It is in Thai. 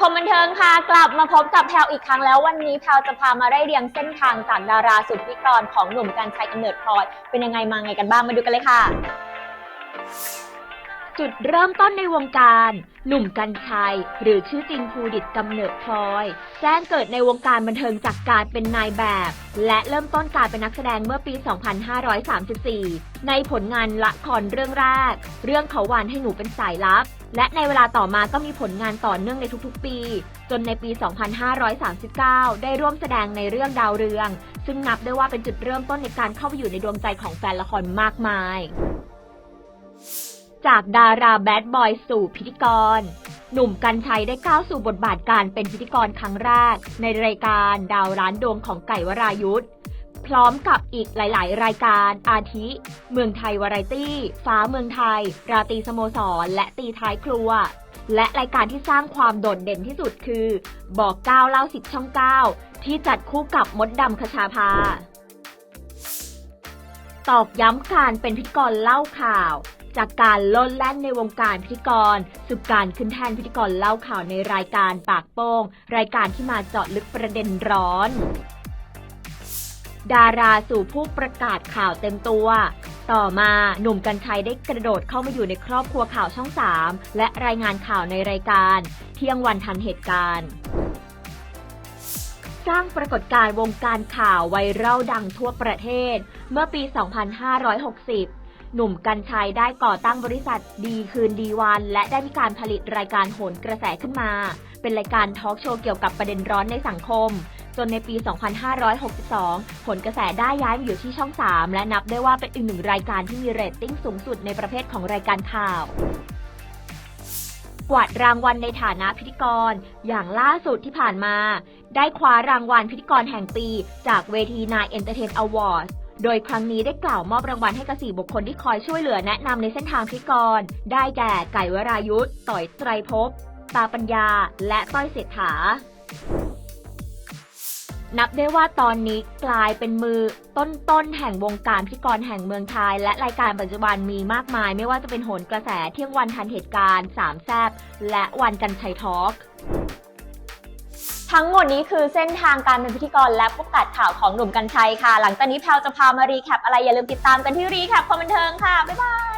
คมบันเทิงค่ะ กลับมาพบกับแพลวอีกครั้งแล้ววันนี้แพลวจะพามาได้เรียงเส้นทางจากดาราสุดพิกรของหนุ่มกันชัยกำเนิดพลอยเป็นยังไงมาไงกันบ้างมาดูกันเลยค่ะ จุดเริ่มต้นในวงการ หนุ่มกัญชัย หรือชื่อจริงภูดิตกำเนิดพลอย แจ้งเกิดในวงการบันเทิงจากการเป็นนายแบบ และเริ่มต้นการเป็นนักแสดงเมื่อปี 2534 ในผลงานละครเรื่องแรก เรื่องเขาหวานให้หนูเป็นสายลับ และในเวลาต่อมาก็มีผลงานต่อเนื่องในทุกๆปี จนในปี 2539 ได้ร่วมแสดงในเรื่องดาวเรือง ซึ่งนับได้ว่าเป็นจุดเริ่มต้นในการเข้าไปอยู่ในดวงใจของแฟนละครมากมาย จากดาราแบดบอยสู่พิธีกร หนุ่มกัญชัยได้ก้าวสู่บทบาทการเป็นพิธีกรครั้งแรก ในรายการดาวร้านดวงของไก่วรายุทธพร้อมกับอีกหลาย ๆ รายการอาทิ เมืองไทยวาไรตี้ ฟ้าเมืองไทย ราตรีสโมสร และตีท้ายครัว และรายการที่สร้างความโดดเด่นที่สุดคือ บอกเก้าเล่าสิบช่องเก้าที่จัดคู่กับมดดำคชาภาตอกย้ำการเป็นพิธีกรเล่าข่าว จากการล่นแล่นในวงการพิธีกรสู่การขึ้นแทนพิธีกรเล่าข่าวในรายการปากโป้ง รายการที่มาเจาะลึกประเด็นร้อน ดาราสู่ผู้ประกาศข่าวเต็มตัว ต่อมาหนุ่มกัญชัยได้กระโดดเข้ามาอยู่ในครอบครัวข่าวช่อง 3 และรายงานข่าวในรายการ เที่ยงวันทันเหตุการณ์สร้างปรากฏการณ์วงการข่าวไวรัลดังทั่วประเทศ เมื่อปี 2560 หนุ่มกัญชัยได้ก่อตั้งบริษัทดีคืนดีวัน และได้มีการผลิตรายการโหนกระแสขึ้นมา เป็นรายการทอล์กโชว์เกี่ยวกับประเด็นร้อนในสังคม จนในปี 2562 ผลกระแสได้ย้ายมาอยู่ที่ช่อง 3 และนับได้ว่าเป็นอีกหนึ่งรายการที่มีเรตติ้งสูงสุดในประเภทของรายการข่าวกวาดรางวัลในฐานะพิธีกร อย่างล่าสุดที่ผ่านมา ได้คว้ารางวัลพิธีกรแห่งปี จากเวทีนายเอนเตอร์เทนอวอร์ด โดยครั้งนี้ได้กล่าวมอบรางวัลให้กับสี่บุคคลที่คอยช่วยเหลือแนะนำในเส้นทางพิกร ได้แก่ไก่วรายุทธ์ต่อยไตรภพตาปัญญา และต้อยเศรษฐา นับได้ว่าตอนนี้กลายเป็นมือต้นๆแห่งวงการพิกรแห่งเมืองไทย และรายการปัจจุบันมีมากมาย ไม่ว่าจะเป็นโหนกระแสเที่ยงวันทันเหตุการณ์สามแซบและวันกันชัยทอล์ก ทั้งหมดนี้คือเส้นทางการเป็นพิธีกรและผู้ประกาศข่าวของหนุ่มกัญชัยค่ะ หลังจากนี้แพลวจะพามารีแคปอะไรอย่าลืมติดตามกันที่รีแคปความบันเทิงค่ะ บ๊ายบาย